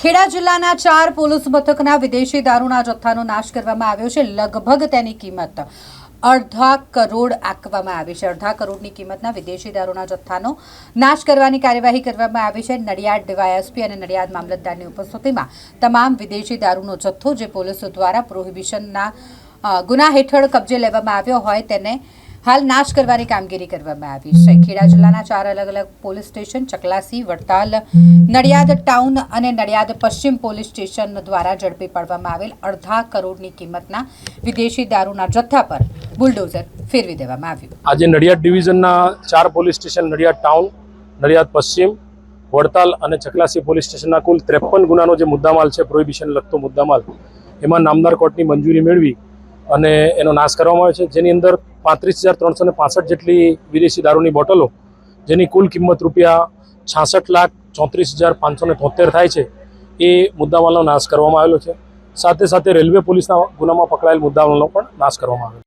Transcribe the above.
ખેડા જિલ્લાના ચાર પોલીસ મથકના વિદેશી દારૂના જથ્થાનો નાશ કરવામાં આવ્યો છે. લગભગ તેની કિંમત અડધા કરોડ આંકવામાં આવી છે. અડધા કરોડની કિંમતના વિદેશી દારૂના જથ્થાનો નાશ કરવાની કાર્યવાહી કરવામાં આવી છે. નડિયાદ ડીવાયએસપી અને નડિયાદ મામલતદારની ઉપસ્થિતિમાં તમામ વિદેશી દારૂનો જથ્થો જે પોલીસ દ્વારા પ્રોહિબિશનના ગુના હેઠળ કબજે લેવામાં આવ્યો હોય તેને હાલ નાશ કરવાની કામગીરી કરવામાં આવી છે. ખેડા જિલ્લાના ચાર અલગ અલગ police station, Chaklasi, Vadtal, Nadiad town અને નડિયાદ પશ્ચિમ પોલીસ સ્ટેશન દ્વારા ઝડપી પાડવામાં આવેલ અડધા કરોડની કિંમતના વિદેશી દારૂના જથ્થા પર બુલડોઝર ફેરવી દેવામાં આવ્યું. આજે નડિયાદ ડિવિઝનના ચાર police station, Nadiad town, Nadiad પશ્ચિમ, વડતાલ અને ચકલાસી પોલીસ સ્ટેશનના કુલ ત્રેપન ગુનાનો જે મુદ્દામાલ છે, પ્રોહિબિશન લગતો મુદ્દામાલ, એમાં નામદાર કોર્ટની મંજૂરી મેળવી અને એનો નાશ કરવામાં આવ્યો છે. જેની અંદર પાંત્રીસ હજાર ત્રણસો ને પાસઠ જેટલી વિદેશી દારૂની બોટલો, જેની કુલ કિંમત રૂપિયા છાસઠ લાખ ચોત્રીસ હજાર પાંચસો ને તોતેર થાય છે, એ મુદ્દામાલનો નાશ કરવામાં આવેલો છે. સાથે સાથે રેલવે પોલીસના ગુનામાં પકડાયેલ મુદ્દામાલનો પણ નાશ કરવામાં આવેલો